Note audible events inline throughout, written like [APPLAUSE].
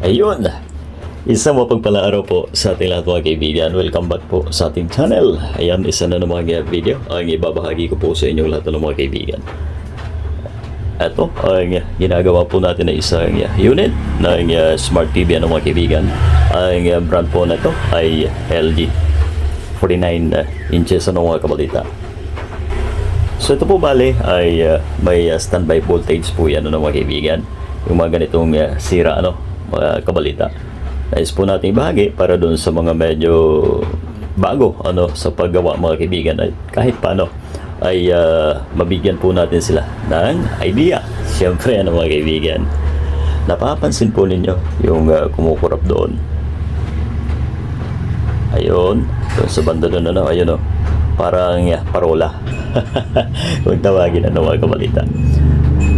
Ayun! Isang mapagpalang araw po sa ating lahat mga kaibigan. Welcome back po sa ating channel. Ayan, isa na namang uh, video ang ibabahagi ko po sa inyong lahat ng mga kaibigan. Ito ang ginagawa po natin na isang unit ng uh, Smart TV ano mga kaibigan. Ang uh, brand po na ito ay LG 49 uh, inches ano mga kabalita. So ito po bale ay may standby voltage po yan ano mga kaibigan. Yung mga ganitong sira ano mga kabalita. Nais po nating bahagi para doon sa mga medyo bago ano sa paggawa mga kaibigan ay kahit paano ay uh, mabigyan po natin sila ng idea. Siyempre ano mga kaibigan. Napapansin po ninyo yung uh, kumukurap doon. Ayun, doon sa banda doon ano, ayun oh. Parang uh, parola. [LAUGHS] Huwag tawagin ano mga kabalita.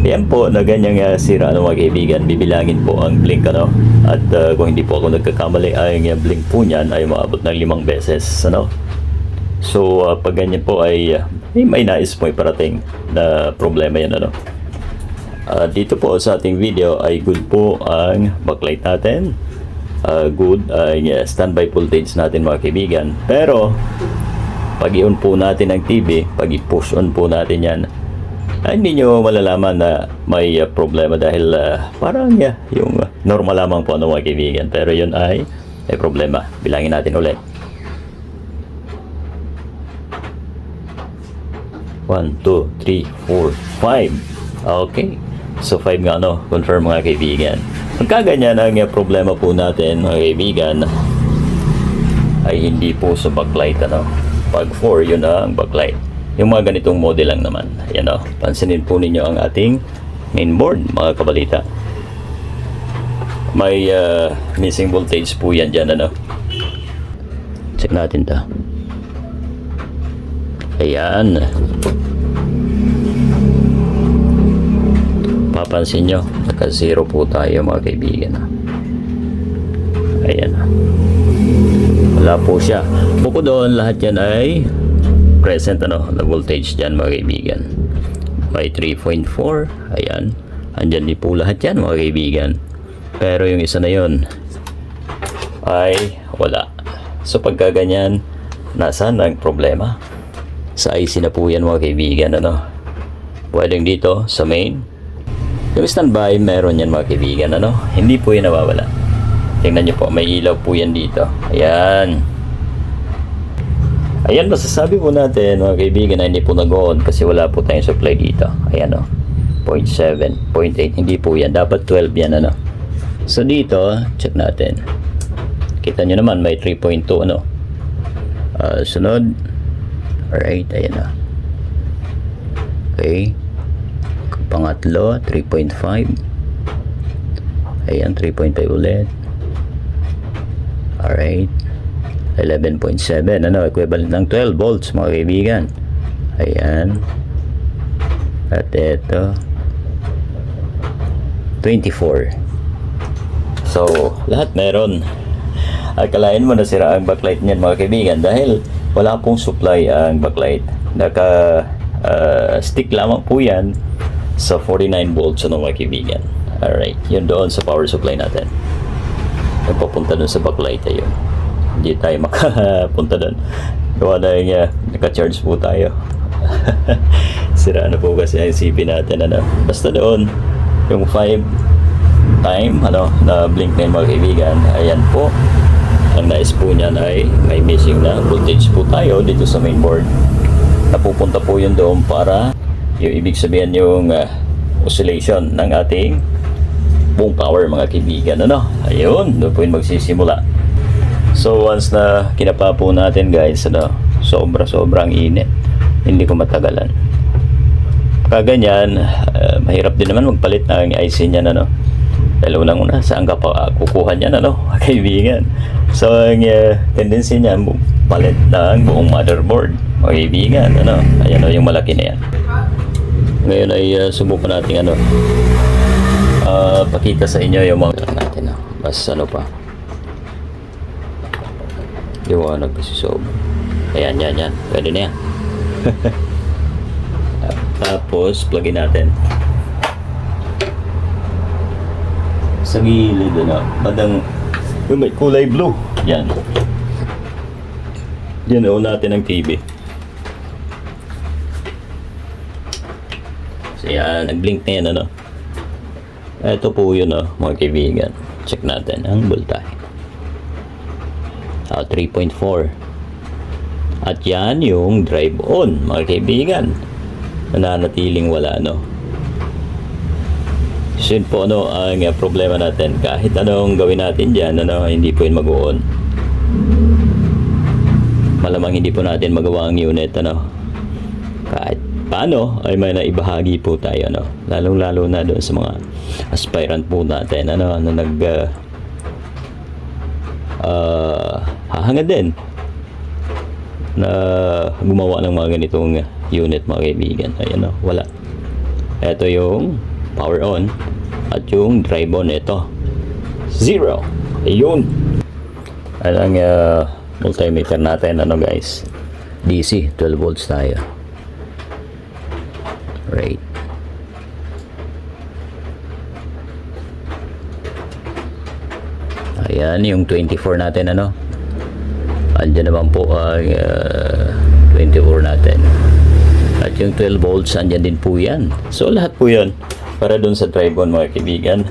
Yan po, na ganyang uh, sira ano mga kaibigan, bibilangin po ang blink ano. At uh, kung hindi po ako nagkakamali, ay ang uh, blink po niyan ay maabot ng limang beses ano. So uh, pag ganyan po ay uh, may, may nais po iparating na problema yan ano. Uh, dito po sa ating video ay good po ang backlight natin. Uh, good ang uh, standby voltage natin mga kaibigan. Pero pag i-on po natin ang TV, pag i-push on po natin yan, ay hindi nyo malalaman na may uh, problema dahil uh, parang uh, yung normal lamang po ano mga kaibigan. Pero yun ay may problema. Bilangin natin ulit. 1, 2, 3, 4, 5. Okay. So 5 nga ano, confirm mga kaibigan. Pagka ganyan ang uh, problema po natin mga kaibigan, ay hindi po sa backlight ano. Pag 4, yun na ang backlight. Yung mga ganitong model lang naman. Ayan o, pansinin po ninyo ang ating mainboard mga kabalita. May uh, missing voltage po yan dyan ano. Check natin ta. Ayan. Papansin nyo, naka-zero po tayo mga kaibigan. ah. Ayan. ah. Wala po siya. Bukod doon, lahat yan ay present ano, na voltage dyan mga kaibigan. May 3.4. Ayan. Andyan din po lahat yan mga kaibigan. Pero yung isa na yun ay wala. So pagka ganyan, nasaan ang problema? Sa IC na po yan mga kaibigan. Ano? Pwedeng dito sa main. Yung standby, meron yan mga kaibigan. Ano? Hindi po yan nawawala. Tingnan nyo po, may ilaw po yan dito. Ayan. Ayan, masasabi po natin mga kaibigan na hindi po nag-on kasi wala po tayong supply dito. Ayan o. 0.7, 0.8. Hindi po yan. Dapat 12 yan ano. So dito, check natin. Kita nyo naman may 3.2 ano. Ah, sunod. Alright, ayan na. Okay. Pangatlo, 3.5. Ayan, 3.5 ulit. Alright. 11.7. Ano, equivalent ng 12 volts, mga kaibigan. Ayan. At ito, 24. So, lahat meron. Akalain mo na sira ang backlight niyan mga kaibigan dahil wala pong supply ang backlight. Naka ah, stick lamang po yan sa 49 volts ano mga kaibigan. Alright, yun doon sa power supply natin. Nagpapunta doon sa backlight ayun. Hindi tayo makapunta doon. Gawa yung uh, naka-charge po tayo. [LAUGHS] Sira na po kasi ang CP natin. Ano. Basta doon, yung 5 time ano, na blink na yun mga kaibigan, ayan po. Ang nais po niyan ay may missing na voltage po tayo dito sa mainboard. Napupunta po yun doon para yung ibig sabihin yung uh, oscillation ng ating buong power mga kaibigan. Ano? Ayun, doon po yung magsisimula. So once na kinapa po natin guys, ano, sobra sobrang init. Hindi ko matagalan. Kaganyan, uh, mahirap din naman magpalit ng IC niyan ano. Dahil unang una, saan ka pa kukuha niyan ano, [LAUGHS] kaibigan. So ang uh, tendency niya, palit ng buong motherboard, kaibigan. Ano, ayan o, yung malaki na yan. Ngayon ay uh, subukan natin ano, ah, pakita sa inyo yung mga natin. No? Mas ano pa, liwanag kasi sob. Ayan, yan, yan. Pwede na yan. [LAUGHS] Tapos, plugin natin. sa gilid, ano, bandang, yung may kulay blue. Yan. Yan, on natin ang TV. So yan, nag-blink na yan, ano. Ito po yun, oh, mga kaibigan. Check natin ang voltahe. Ah, 3.4. At yan yung drive on, mga kaibigan. Nananatiling wala, no. So yun po, ano, ang problema natin. Kahit anong gawin natin dyan, ano, hindi po yun mag-on. Malamang hindi po natin magawa ang unit, ano. Kahit paano, ay may naibahagi po tayo, ano. Lalong-lalo na doon sa mga aspirant po natin, ano, na nag, uh, uh, hahangad din na gumawa ng mga ganitong unit mga kaibigan. Ayan o, wala. Ito yung power on at yung drive on ito. Zero. Ayun. Ayan ang uh, multimeter natin ano guys. DC 12 volts tayo. Right. Ayan yung 24 natin ano. Andiyan naman po ang uh, 24 natin. At yung 12 volts, andyan din po yan. So lahat po yan para dun sa drive on mga kaibigan.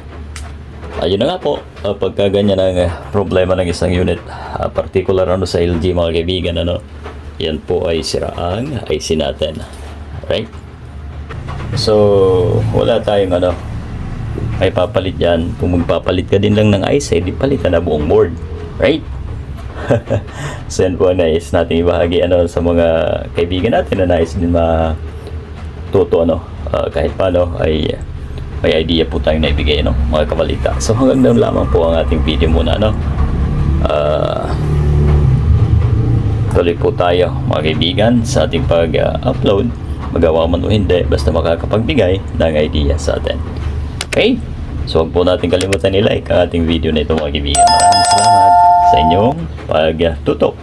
Ayun na nga po, uh, pagka ganyan ang uh, problema ng isang unit, uh, particular ano sa LG mga kaibigan, ano, yan po ay siraang IC natin. Right? So, wala tayong ano, ay papalit yan. Kung magpapalit ka din lang ng IC, di palitan na buong board. Right? [LAUGHS] so yan po nais natin ibahagi ano, sa mga kaibigan natin na nais din matuto ano, ah, kahit paano ay may idea po tayong naibigay no, mga kabalita. So hanggang doon lamang po ang ating video muna. No? Ah, tuloy po tayo mga kaibigan sa ating pag-upload. Magawa man o hindi, basta makakapagbigay ng idea sa atin. Okay? So huwag po natin kalimutan i-like ang ating video na ito mga kaibigan. Maraming salamat sa inyong pagtutok.